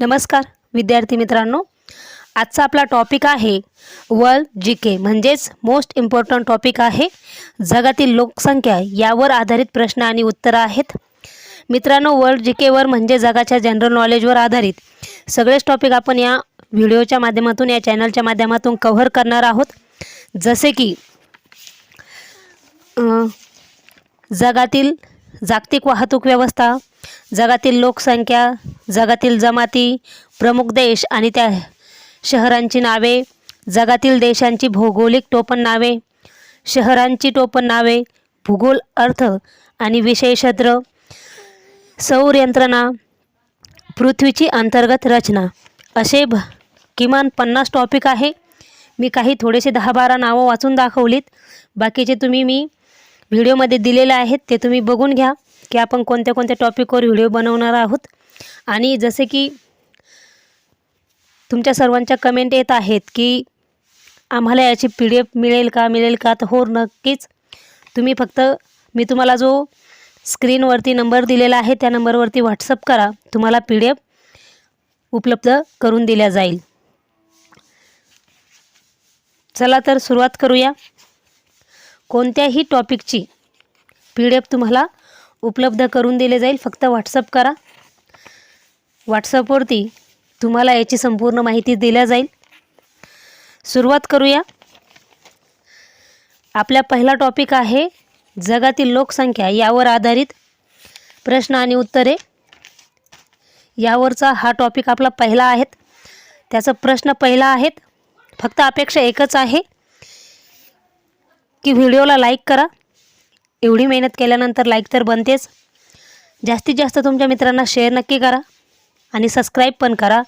नमस्कार विद्यार्थी मित्रांनो. आजचा आपला टॉपिक आहे वर्ल्ड जी के म्हणजेच मोस्ट इम्पॉर्टंट टॉपिक आहे जगातील लोकसंख्या यावर आधारित प्रश्न आणि उत्तरं आहेत. मित्रांनो वर्ल्ड जी केवर म्हणजे जगाच्या जनरल नॉलेजवर आधारित. सगळेच टॉपिक आपण या व्हिडिओच्या माध्यमातून या चॅनलच्या माध्यमातून कव्हर करणार आहोत. जसे की जगातील जागतिक वाहतूक व्यवस्था जगातील लोकसंख्या जगातील जमाती प्रमुख देश आणि त्या शहरांची नावे जगातील देशांची भौगोलिक टोपण नावे शहरांची टोपण नावे भूगोल अर्थ आणि विषयक्षेत्र सौर यंत्रणा पृथ्वीची अंतर्गत रचना. असे भ किमान पन्नास टॉपिक आहे. मी काही थोडेसे दहा बारा नावं वाचून दाखवलीत. बाकीचे तुम्ही मी व्हिडिओमध्ये दिलेले आहेत ते तुम्ही बघून घ्या. की आपण कोणत्या कोणत्या टॉपिकवर व्हिडिओ बनवणार आहोत. आणि जसे की तुमच्या सर्वांच्या कमेंट येत आहेत की आम्हाला याची पी डी एफ मिळेल का मिळेल का? तर हो नक्कीच. तुम्ही फक्त मी तुम्हाला जो स्क्रीनवरती नंबर दिलेला आहे त्या नंबरवरती व्हॉट्सअप करा. तुम्हाला पी डी एफ उपलब्ध करून दिल्या जाईल. चला तर सुरुवात करूया. कोणत्याही टॉपिकची पी डी एफ तुम्हाला उपलब्ध करून दिले जाईल. फक्त व्हॉट्सअप करा. व्हॉट्सअपवरती तुम्हाला याची संपूर्ण माहिती दिल्या जाईल. सुरुवात करूया. आपला पहिला टॉपिक आहे जगातील लोकसंख्या यावर आधारित प्रश्न आणि उत्तरे. यावरचा हा टॉपिक आपला पहिला आहेत. त्याचा प्रश्न पहिला आहेत. फक्त अपेक्षा एकच आहे की व्हिडिओला लाईक करा. एवढी मेहनत केल्यानंतर लाईक तर बनतेच. जास्तीत जास्त तुमच्या मित्रांना शेअर नक्की करा आणि सबस्क्राईब पण करा.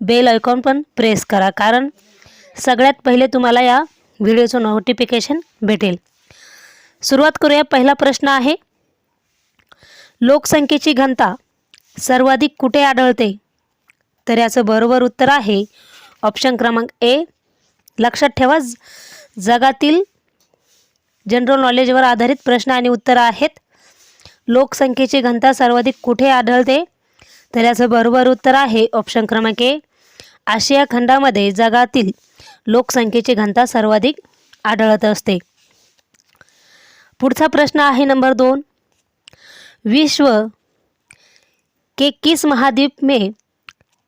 बेल आयकॉन पण प्रेस करा कारण सगळ्यात पहिले तुम्हाला या व्हिडिओचं नोटिफिकेशन भेटेल. सुरुवात करूया. पहिला प्रश्न आहे लोकसंख्येची घनता सर्वाधिक कुठे आढळते? तर याचं बरोबर उत्तर आहे ऑप्शन क्रमांक ए लक्षात ठेवा ज- जगातील जनरल नॉलेजवर आधारित प्रश्न आणि उत्तरं आहेत. लोकसंख्येची घनता सर्वाधिक कुठे आढळते? तर याचं बरोबर उत्तर आहे ऑप्शन क्रमांक ए आशिया खंडामध्ये जगातील लोकसंख्येची घनता सर्वाधिक आढळत असते. पुढचा प्रश्न आहे नंबर दोन. विश्व के किस महाद्वीप में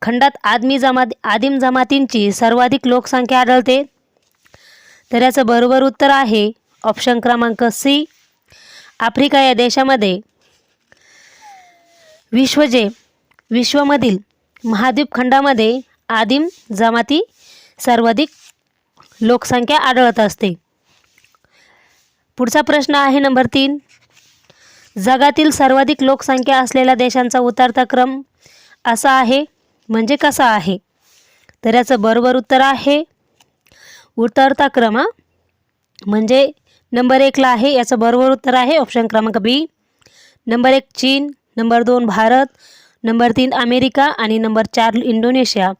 खंडात आदमी जमात आदिम जमातींची सर्वाधिक लोकसंख्या आढळते? तर याचं बरोबर उत्तर आहे ऑप्शन क्रमांक सी आफ्रिका या देशामध्ये विश्व जे विश्वमधील महाद्वीप खंडामध्ये आदिम जमाती सर्वाधिक लोकसंख्या आढळत असते. पुढचा प्रश्न आहे नंबर तीन. जगातील सर्वाधिक लोकसंख्या असलेल्या देशांचा उतरता क्रम असा आहे म्हणजे कसा आहे? तर याचं बरोबर उत्तर आहे उतरता क्रम म्हणजे नंबर एकला आहे याचं बरोबर उत्तर आहे ऑप्शन क्रमांक बी नंबर एक चीन. नंबर दोन भारत. नंबर तीन अमेरिका. आणि नंबर चार इंडोनेशिया.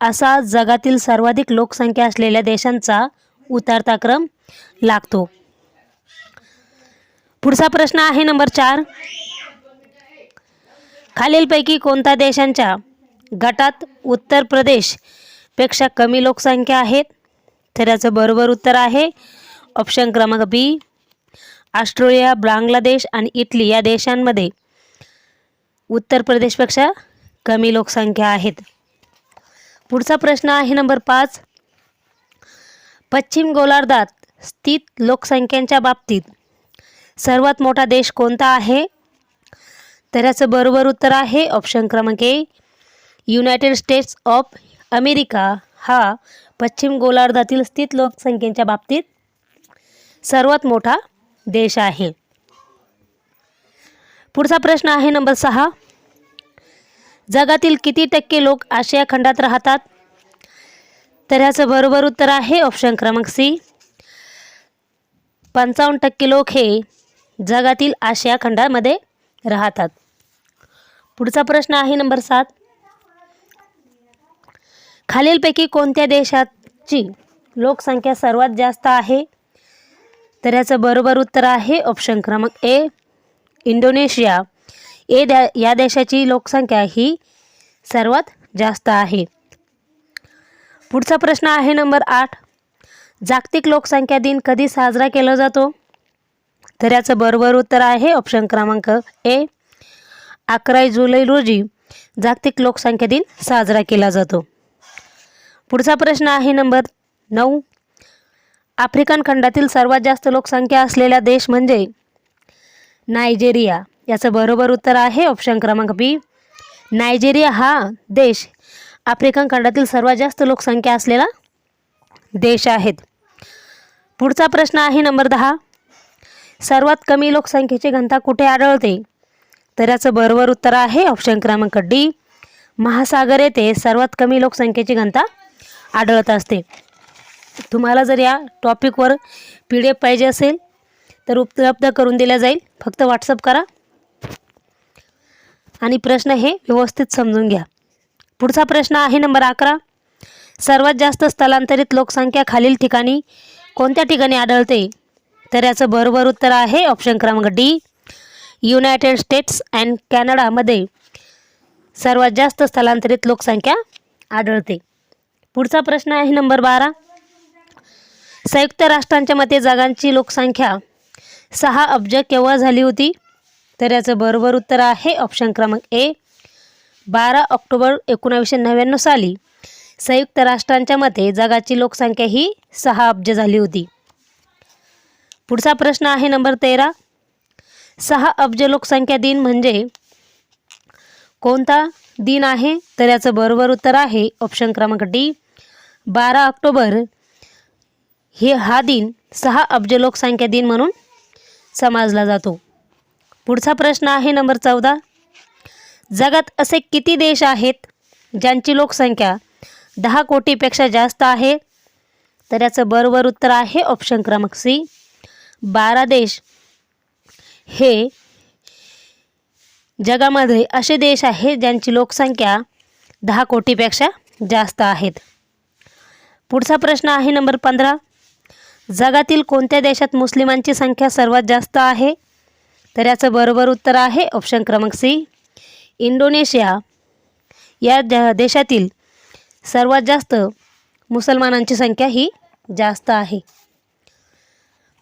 असा जगातील सर्वाधिक लोकसंख्या असलेल्या देशांचा उतरता क्रम लागतो. पुढचा प्रश्न आहे नंबर चार. खालीलपैकी कोणत्या देशांच्या गटात उत्तर प्रदेशपेक्षा कमी लोकसंख्या आहेत? तर याचं बरोबर उत्तर आहे ऑप्शन क्रमांक बी ऑस्ट्रेलिया बांगलादेश आणि इटली या देशांमध्ये उत्तर प्रदेशपेक्षा कमी लोकसंख्या आहेत. पुढचा प्रश्न आहे नंबर पाच. पश्चिम गोलार्धात स्थित लोकसंख्यांच्या बाबतीत सर्वात मोठा देश कोणता आहे? तर याचं बरोबर उत्तर आहे ऑप्शन क्रमांक A United States of America हा पश्चिम गोलार्धातील स्थित लोकसंख्येच्या बाबतीत सर्वात मोठा देश आहे. पुढचा प्रश्न आहे नंबर सहा. जगातील किती टक्के लोक आशिया खंडात राहतात? तर ह्याचं बरोबर उत्तर आहे ऑप्शन क्रमांक सी. पंचावन्न टक्के लोक हे जगातील आशिया खंडामध्ये राहतात. पुढचा प्रश्न आहे नंबर सात. खालीलपैकी कोणत्या देशाची लोकसंख्या सर्वात जास्त आहे? तर याचं बरोबर उत्तर आहे ऑप्शन क्रमांक ए इंडोनेशिया. ए द्या या देशाची लोकसंख्या ही सर्वात जास्त आहे. पुढचा प्रश्न आहे नंबर आठ. जागतिक लोकसंख्या दिन कधी साजरा केला जातो? तर याचं बरोबर उत्तर आहे ऑप्शन क्रमांक ए अकरा जुलै रोजी जागतिक लोकसंख्या दिन साजरा केला जातो. पुढचा प्रश्न आहे नंबर नऊ. आफ्रिकन खंडातील सर्वात जास्त लोकसंख्या असलेला देश म्हणजे नायजेरिया. याचं बरोबर उत्तर आहे ऑप्शन क्रमांक बी. नायजेरिया हा देश आफ्रिकन खंडातील सर्वात जास्त लोकसंख्या असलेला देश आहेत. पुढचा प्रश्न आहे नंबर दहा. सर्वात कमी लोकसंख्येची घनता कुठे आढळते? तर याचं बरोबर उत्तर आहे ऑप्शन क्रमांक डी. महासागर येथे सर्वात कमी लोकसंख्येची घनता आढळत असते. तुम्हाला जर या टॉपिकवर पी डी एफ पाहिजे असेल तर उपलब्ध करून दिल्या जाईल. फक्त व्हॉट्सअप करा. आणि प्रश्न हे व्यवस्थित समजून घ्या. पुढचा प्रश्न आहे नंबर अकरा. सर्वात जास्त स्थलांतरित लोकसंख्या खालील ठिकाणी कोणत्या ठिकाणी आढळते? तर याचं बरोबर उत्तर आहे ऑप्शन क्रमांक डी. युनायटेड स्टेट्स अँड कॅनडामध्ये सर्वात जास्त स्थलांतरित लोकसंख्या आढळते. पुढचा प्रश्न आहे नंबर बारा. संयुक्त राष्ट्रांच्या मते जागांची लोकसंख्या सहा अब्ज केव्हा झाली होती. तर याचं बरोबर उत्तर आहे ऑप्शन क्रमांक ए बारा ऑक्टोबर एकोणावीसशे नव्याण्णव साली. संयुक्त राष्ट्रांच्या मते जगाची लोकसंख्या ही सहा अब्ज झाली होती. पुढचा प्रश्न आहे नंबर तेरा. सहा अब्ज लोकसंख्या दिन म्हणजे कोणता दिन आहे? तर याचं बरोबर उत्तर आहे ऑप्शन क्रमांक डी बारा ऑक्टोबर हे हा दिन सहा अब्ज लोकसंख्या दिन म्हणून समजला जातो. पुढचा प्रश्न आहे नंबर चौदा. जगात असे किती देश आहेत ज्यांची लोकसंख्या दहा कोटीपेक्षा जास्त आहे? तर याचं बरोबर उत्तर आहे ऑप्शन क्रमांक सी. बारा देश हे जगामध्ये असे देश आहेत ज्यांची लोकसंख्या दहा कोटीपेक्षा जास्त आहेत. पुढचा प्रश्न आहे नंबर पंधरा. जगातील कोणत्या देशात मुस्लिमांची संख्या सर्वात जास्त आहे? तर याचं बरोबर उत्तर आहे ऑप्शन क्रमांक सी. इंडोनेशिया. या देशातील सर्वात जास्त मुसलमानांची संख्या ही जास्त आहे.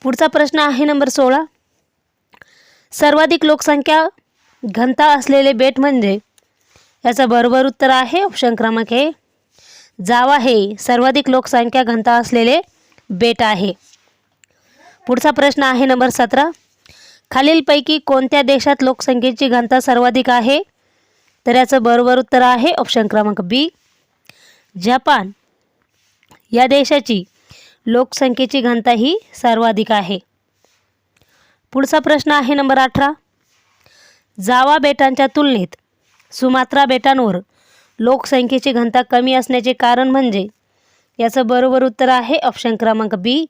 पुढचा प्रश्न आहे नंबर सोळा. सर्वाधिक लोकसंख्या घनता असलेले बेट म्हणजे? याचं बरोबर उत्तर आहे ऑप्शन क्रमांक हे जावा हे सर्वाधिक लोकसंख्या घनता असलेले बेट आहे. पुढचा प्रश्न आहे नंबर सतरा. खालीलपैकी कोणत्या देशात लोकसंख्येची घनता सर्वाधिक आहे? तर याचं बरोबर उत्तर आहे ऑप्शन क्रमांक बी जपान. या देशाची लोकसंख्येची घनता ही सर्वाधिक आहे. पुढचा प्रश्न आहे नंबर अठरा. जावा बेटांच्या तुलनेत सुमात्रा बेटांवर लोकसंख्येची घनता कमी असण्याचे कारण म्हणजे याचं बरोबर उत्तर आहे ऑप्शन क्रमांक बी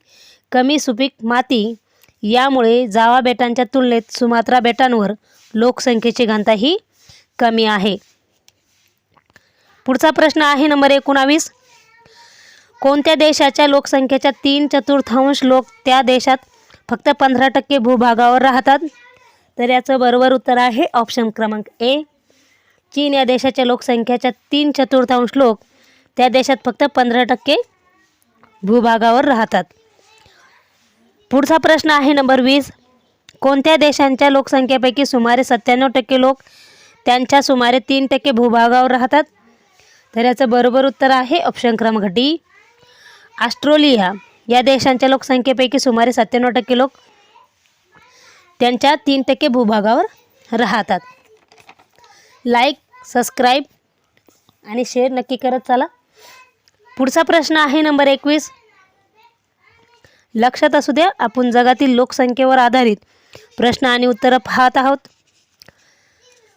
कमी सुपीक माती. यामुळे जावा बेटांच्या तुलनेत सुमात्रा बेटांवर लोकसंख्येची घनता ही कमी आहे. पुढचा प्रश्न आहे नंबर एकोणावीस. कोणत्या देशाच्या लोकसंख्येच्या तीन चतुर्थांश लोक त्या देशात फक्त पंधरा टक्के भूभागावर राहतात? तर याचं बरोबर उत्तर आहे ऑप्शन क्रमांक ए चीन या देशाच्या लोकसंख्येच्या तीन चतुर्थांश लोक त्या देशात फक्त पंधरा टक्के भूभागावर राहतात. पुढचा प्रश्न आहे नंबर वीस. कोणत्या देशांच्या लोकसंख्येपैकी सुमारे सत्त्याण्णव टक्के लोक त्यांच्या सुमारे तीन टक्के भूभागावर राहतात? तर याचं बरोबर उत्तर आहे ऑप्शन क्रमांक डी ऑस्ट्रेलिया. या देशांच्या लोकसंख्येपैकी सुमारे सत्त्याण्णव टक्के लोक त्यांच्या तीन टक्के भूभागावर राहतात. लाईक सबस्क्राईब आणि शेअर नक्की करत चला. पुढचा प्रश्न आहे नंबर एकवीस. लक्षात असू द्या आपण जगातील लोकसंख्येवर आधारित प्रश्न आणि उत्तरं पाहत आहोत.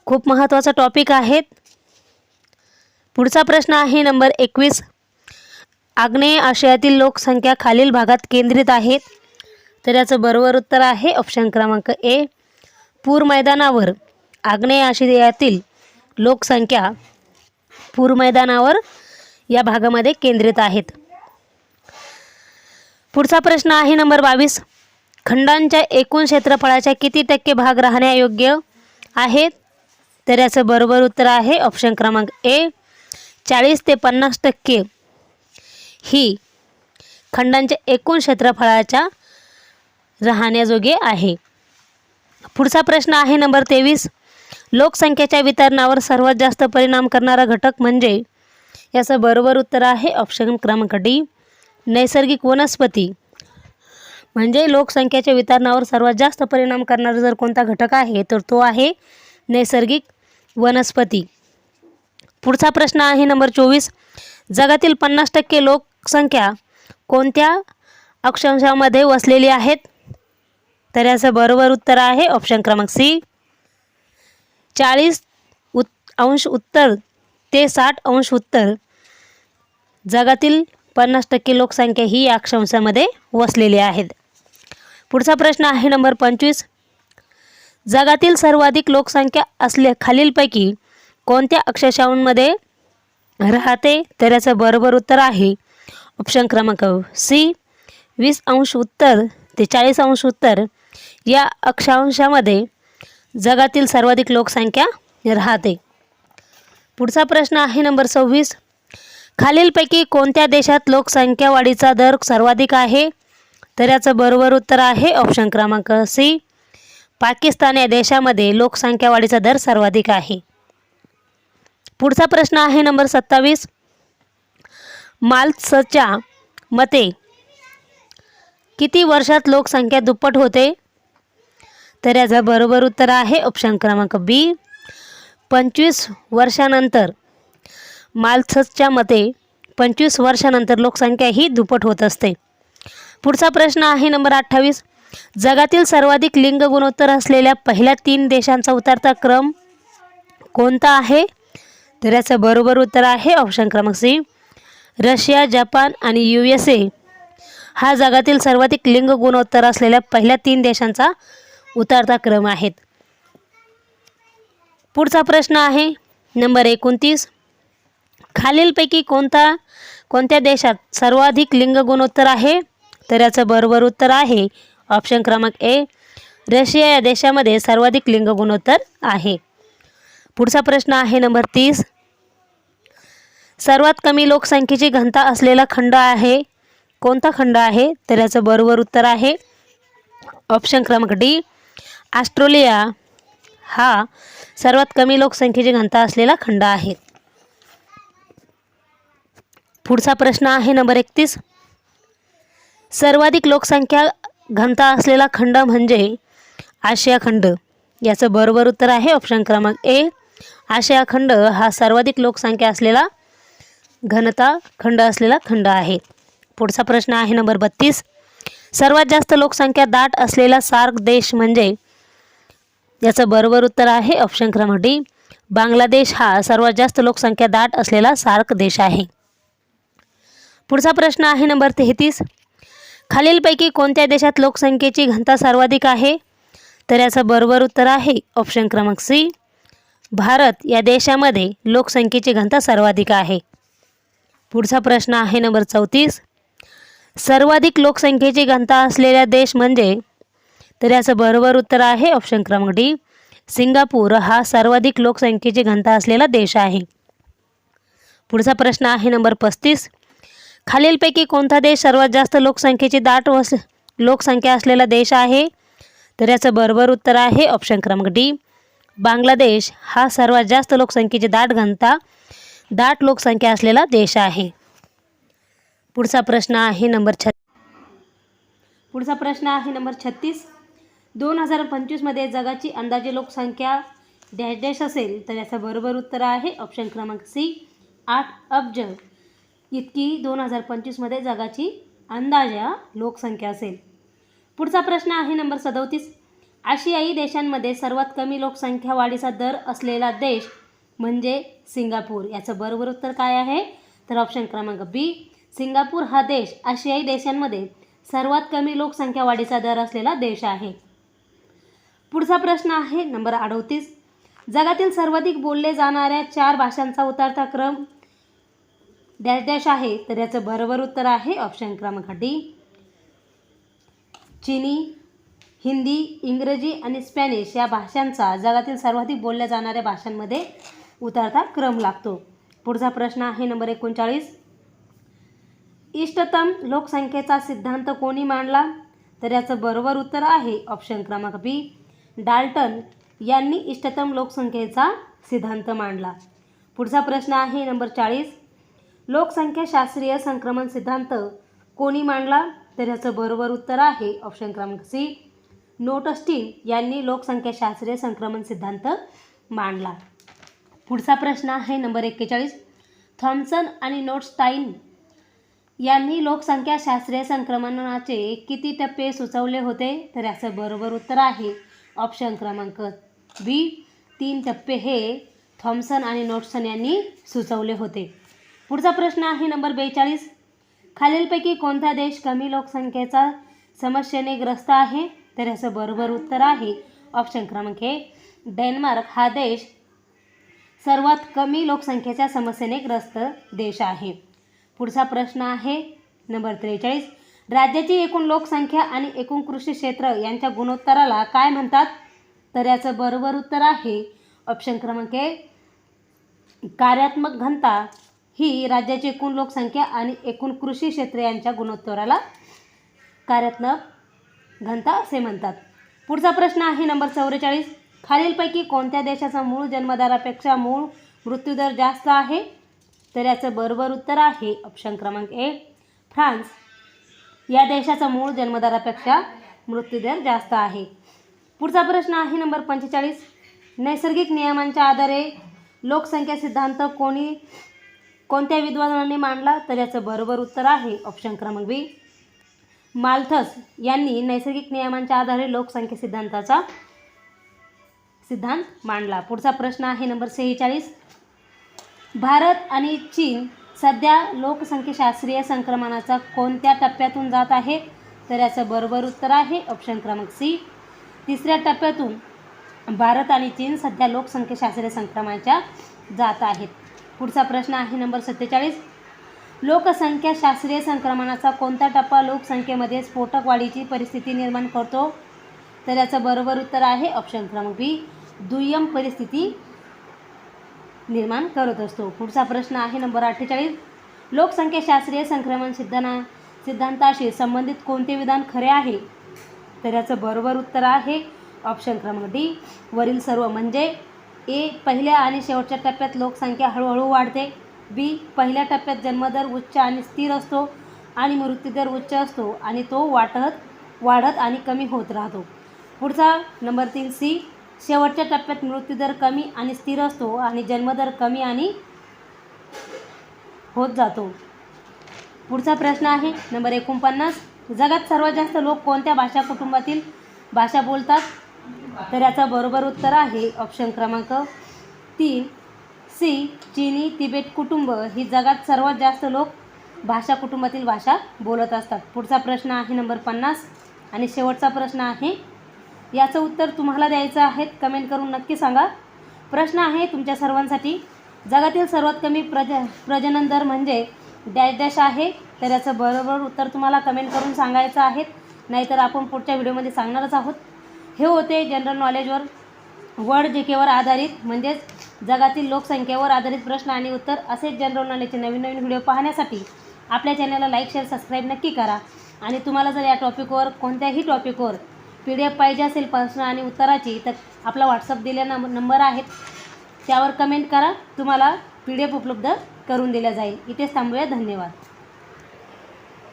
खूप महत्त्वाचा टॉपिक आहेत पुढचा प्रश्न आहे नंबर एकवीस. आग्नेय आशियातील लोकसंख्या खालील भागात केंद्रित आहेत तर याचं बरोबर उत्तर आहे ऑप्शन क्रमांक ए पूर मैदानावर आग्नेय आशियातील लोकसंख्या पूर मैदानावर या भागामध्ये केंद्रित आहेत. पुढचा प्रश्न आहे नंबर बावीस. खंडांच्या एकूण क्षेत्रफळाच्या किती टक्के भाग राहण्यायोग्य आहेत? तर याचं बरोबर उत्तर आहे ऑप्शन क्रमांक ए चाळीस ते पन्नास टक्के. ही खंडांच्या एकूण क्षेत्रफळाच्या राहण्याजोगे आहे. पुढचा प्रश्न आहे नंबर तेवीस. लोकसंख्येच्या वितरणावर सर्वात जास्त परिणाम करणारा घटक म्हणजे याचं बरोबर उत्तर आहे ऑप्शन क्रमांक डी नैसर्गिक वनस्पती. म्हणजे लोकसंख्येच्या वितरणावर सर्वात जास्त परिणाम करणारा जर कोणता घटक आहे तर तो आहे नैसर्गिक वनस्पती. पुढचा प्रश्न आहे नंबर चोवीस. जगातील पन्नास टक्के लोकसंख्या कोणत्या अक्षांशामध्ये वसलेली आहेत? तर याचं बरोबर उत्तर आहे ऑप्शन क्रमांक सी चाळीस उत् अंश उत्तर ते साठ अंश उत्तर. जगातील पन्नास टक्के लोकसंख्या ही या अक्षांशामध्ये वसलेली आहेत. पुढचा प्रश्न आहे नंबर पंचवीस. जगातील सर्वाधिक लोकसंख्या असल्या खालीलपैकी कोणत्या अक्षांशांमध्ये राहते? तर याचं बरोबर उत्तर आहे ऑप्शन क्रमांक सी. वीस अंश उत्तर ते चाळीस अंश उत्तर या अक्षांशामध्ये जगातील सर्वाधिक लोकसंख्या राहते. पुढचा प्रश्न आहे नंबर सव्वीस. खालीलपैकी कोणत्या देशात लोकसंख्या वाढीचा दर सर्वाधिक आहे? तर याचं बरोबर उत्तर आहे ऑप्शन क्रमांक सी. पाकिस्तान या देशामध्ये लोकसंख्या वाढीचा दर सर्वाधिक आहे. पुढचा प्रश्न आहे नंबर सत्तावीस. माल्सच्या मते किती वर्षात लोकसंख्या दुप्पट होते? तर याचं बरोबर उत्तर आहे ऑप्शन क्रमांक बी. पंचवीस वर्षानंतर मालथसच्या मते पंचवीस वर्षानंतर लोकसंख्या ही दुप्पट होत असते. पुढचा प्रश्न आहे नंबर अठ्ठावीस. जगातील सर्वाधिक लिंग गुणोत्तर असलेल्या पहिल्या तीन देशांचा उतरता क्रम कोणता आहे? तर याचं बरोबर उत्तर आहे ऑप्शन क्रमांक सी. रशिया जपान आणि यू एस ए हा जगातील सर्वाधिक लिंग गुणोत्तर असलेल्या पहिल्या तीन देशांचा उतरता क्रम आहेत. पुढचा प्रश्न आहे. नंबर एकोणतीस. खालीलपैकी कोणता कोणत्या देशात सर्वाधिक लिंग गुणोत्तर आहे? तर याचं बरोबर उत्तर आहे ऑप्शन क्रमांक ए रशिया या देशामध्ये सर्वाधिक लिंग गुणोत्तर आहे. पुढचा प्रश्न आहे नंबर तीस. सर्वात कमी लोकसंख्येची घनता असलेला खंड आहे. कोणता खंड आहे? तर याचं बरोबर उत्तर आहे ऑप्शन क्रमांक डी ऑस्ट्रेलिया हा सर्वात कमी लोकसंख्येची घनता असलेला खंड आहे. पुढचा प्रश्न आहे नंबर एकतीस. सर्वाधिक लोकसंख्या घनता असलेला खंड म्हणजे आशिया खंड. याचं बरोबर उत्तर आहे ऑप्शन क्रमांक ए आशिया खंड हा सर्वाधिक लोकसंख्या असलेला घनता खंड असलेला खंड आहे. पुढचा प्रश्न आहे नंबर बत्तीस. सर्वात जास्त लोकसंख्या दाट असलेला सार्क देश म्हणजे याचं बरोबर उत्तर आहे ऑप्शन क्रमांक डी बांगलादेश हा सर्वात जास्त लोकसंख्या दाट असलेला सार्क देश आहे. पुढचा प्रश्न आहे नंबर तेहतीस. खालीलपैकी कोणत्या देशात लोकसंख्येची घनता सर्वाधिक आहे? तर याचं बरोबर उत्तर आहे ऑप्शन क्रमांक सी. भारत या देशामध्ये लोकसंख्येची घनता सर्वाधिक आहे. पुढचा प्रश्न आहे नंबर चौतीस. सर्वाधिक लोकसंख्येची घनता असलेला देश म्हणजे तर याचं बरोबर उत्तर आहे. ऑप्शन क्रमांक डी सिंगापूर हा सर्वाधिक लोकसंख्येची घनता असलेला देश आहे. पुढचा प्रश्न आहे नंबर पस्तीस. खालीलपैकी कोणता देश सर्वात जास्त लोकसंख्येची दाट वस लोकसंख्या असलेला देश आहे? तर याचं बरोबर उत्तर आहे. ऑप्शन क्रमांक डी बांगलादेश हा सर्वात जास्त लोकसंख्येची दाट घनता दाट लोकसंख्या असलेला देश आहे. पुढचा प्रश्न आहे नंबर छ पुढचा प्रश्न आहे नंबर छत्तीस. दोन हजार पंचवीसमध्ये जगाची अंदाजे लोकसंख्या डॅश डॅश असेल तर याचं बरोबर उत्तर आहे ऑप्शन क्रमांक सी आठ अब्ज. इतकी दोन हजार पंचवीसमध्ये जगाची अंदाजा लोकसंख्या असेल. पुढचा प्रश्न आहे नंबर सदोतीस. आशियाई देशांमध्ये सर्वात कमी लोकसंख्या वाढीचा दर असलेला देश म्हणजे सिंगापूर. याचं बरोबर उत्तर काय आहे? तर ऑप्शन क्रमांक बी सिंगापूर हा देश आशियाई देशांमध्ये सर्वात कमी लोकसंख्या वाढीचा दर असलेला देश आहे. पुढचा प्रश्न आहे नंबर अडोतीस. जगातील सर्वाधिक बोलले जाणाऱ्या चार भाषांचा उतरता क्रम डॅश डॅश आहे तर याचं बरोबर उत्तर आहे ऑप्शन क्रमांक डी. चिनी हिंदी इंग्रजी आणि स्पॅनिश या भाषांचा जगातील सर्वाधिक बोलल्या जाणाऱ्या भाषांमध्ये उतरता क्रम लागतो. पुढचा प्रश्न आहे नंबर एकोणचाळीस. इष्टतम लोकसंख्येचा सिद्धांत कोणी मांडला? तर याचं बरोबर उत्तर आहे ऑप्शन क्रमांक बी. डाल्टन यांनी इष्टतम लोकसंख्येचा सिद्धांत मांडला. पुढचा प्रश्न आहे नंबर चाळीस. लोकसंख्याशास्त्रीय संक्रमण सिद्धांत कोणी मांडला? तर याचं बरोबर उत्तर आहे ऑप्शन क्रमांक सी. नोटस्टीन यांनी लोकसंख्याशास्त्रीय संक्रमण सिद्धांत मांडला. पुढचा प्रश्न आहे नंबर एक्केचाळीस. थॉम्सन आणि नोटस्टाईन यांनी लोकसंख्याशास्त्रीय संक्रमणाचे किती टप्पे सुचवले होते? तर याचं बरोबर उत्तर आहे ऑप्शन क्रमांक बी. तीन टप्पे हे थॉम्सन आणि नोटसन यांनी सुचवले होते. पुढचा प्रश्न आहे नंबर बेचाळीस. खालीलपैकी कोणता देश कमी लोकसंख्येचा समस्येने ग्रस्त आहे? तर याचं बरोबर उत्तर आहे ऑप्शन क्रमांक ए. डेन्मार्क हा देश सर्वात कमी लोकसंख्येच्या समस्येने ग्रस्त देश आहे. पुढचा प्रश्न आहे नंबर त्रेचाळीस. राज्याची एकूण लोकसंख्या आणि एकूण कृषी क्षेत्र यांच्या गुणोत्तराला काय म्हणतात? तर याचं बरोबर उत्तर आहे ऑप्शन क्रमांक ए कार्यात्मक घनता ही राज्याची एकूण लोकसंख्या आणि एकूण कृषी क्षेत्र यांच्या गुणोत्तराला कार्यात्मक घनता असे म्हणतात. पुढचा प्रश्न आहे नंबर चौवेचाळीस. खालीलपैकी कोणत्या देशाचा मूळ जन्मदारापेक्षा मूळ मृत्यूदर जास्त आहे? तर याचं बरोबर उत्तर आहे ऑप्शन क्रमांक ए फ्रान्स. या देशाचा मूळ जन्मदरापेक्षा मृत्यूदर जास्त आहे. पुढचा प्रश्न आहे नंबर पंचेचाळीस. नैसर्गिक नियमांच्या आधारे लोकसंख्या सिद्धांत कोणी कोणत्या विद्वानांनी मांडला? तर याचं बरोबर उत्तर आहे ऑप्शन क्रमांक बी. माल्थस यांनी नैसर्गिक नियमांच्या आधारे लोकसंख्या सिद्धांताचा सिद्धांत मांडला. पुढचा प्रश्न आहे नंबर सेहेचाळीस. भारत आणि चीन सध्या लोकसंख्याशास्त्रीय संक्रमणाचा कोणत्या टप्प्यातून जात आहे? तर याचं बरोबर उत्तर आहे ऑप्शन क्रमांक सी तिसऱ्या टप्प्यातून भारत आणि चीन सध्या लोकसंख्याशास्त्रीय संक्रमणाच्या जात आहेत. पुढचा प्रश्न आहे नंबर सत्तेचाळीस. लोकसंख्याशास्त्रीय संक्रमणाचा कोणता टप्पा लोकसंख्येमध्ये स्फोटक वाढीची परिस्थिती निर्माण करतो? तर याचं बरोबर उत्तर आहे ऑप्शन क्रमांक बी दुय्यम परिस्थिती निर्माण करत असतो. पुढचा प्रश्न आहे नंबर अठ्ठेचाळीस. लोकसंख्याशास्त्रीय संक्रमण सिद्धांना सिद्धांताशी संबंधित कोणते विधान खरे आहे? तर याचं बरोबर उत्तर आहे ऑप्शन क्रमांक डी वरील सर्व म्हणजे ए पहिल्या आणि शेवटच्या टप्प्यात लोकसंख्या हळूहळू वाढते. बी पहिल्या टप्प्यात जन्मदर उच्च आणि स्थिर असतो आणि मृत्यूदर उच्च असतो आणि तो वाटत वाढत आणि कमी होत राहतो. पुढचा नंबर तीन सी शेवटच्या टप्प्यात मृत्यूदर कमी आणि स्थिर असतो आणि जन्मदर कमी आणि होत जातो. पुढचा प्रश्न आहे नंबर एकोणपन्नास. जगात सर्वात जास्त लोक कोणत्या भाषा कुटुंबातील भाषा बोलतात? तर याचं बरोबर उत्तर आहे ऑप्शन क्रमांक तीन. सी चिनी तिबेट कुटुंब ही जगात सर्वात जास्त लोक भाषा कुटुंबातील भाषा बोलत असतात. पुढचा प्रश्न आहे नंबर पन्नास. आणि शेवटचा प्रश्न आहे याचं उत्तर तुम्हाला द्यायचं आहे कमेंट करून नक्की सांगा. प्रश्न आहे तुमच्या सर्वांसाठी. जगातील सर्वात कमी प्रज प्रजनन दर म्हणजे डॅश डॅश आहे. तर याचं बरोबर उत्तर तुम्हाला कमेंट करून सांगायचं आहे. नाहीतर आपण पुढच्या व्हिडिओमध्ये सांगणारच आहोत. हे होते जनरल नॉलेजवर वर्ड जे केवर आधारित म्हणजेच जगातील लोकसंख्येवर आधारित प्रश्न आणि उत्तर. असेच जनरल नॉलेजचे नवीन नवीन व्हिडिओ पाहण्यासाठी आपल्या चॅनलला लाईक शेअर सबस्क्राईब नक्की करा. आणि तुम्हाला जर या टॉपिकवर कोणत्याही टॉपिकवर पी डी एफ पाहिजे असेल प्रश्न आणि उत्तराची तर आपला व्हॉट्सअप दिल्या नंब नंबर आहेत त्यावर कमेंट करा. तुम्हाला पी डी एफ उपलब्ध करून दिल्या जाईल. इथेच थांबूया. धन्यवाद.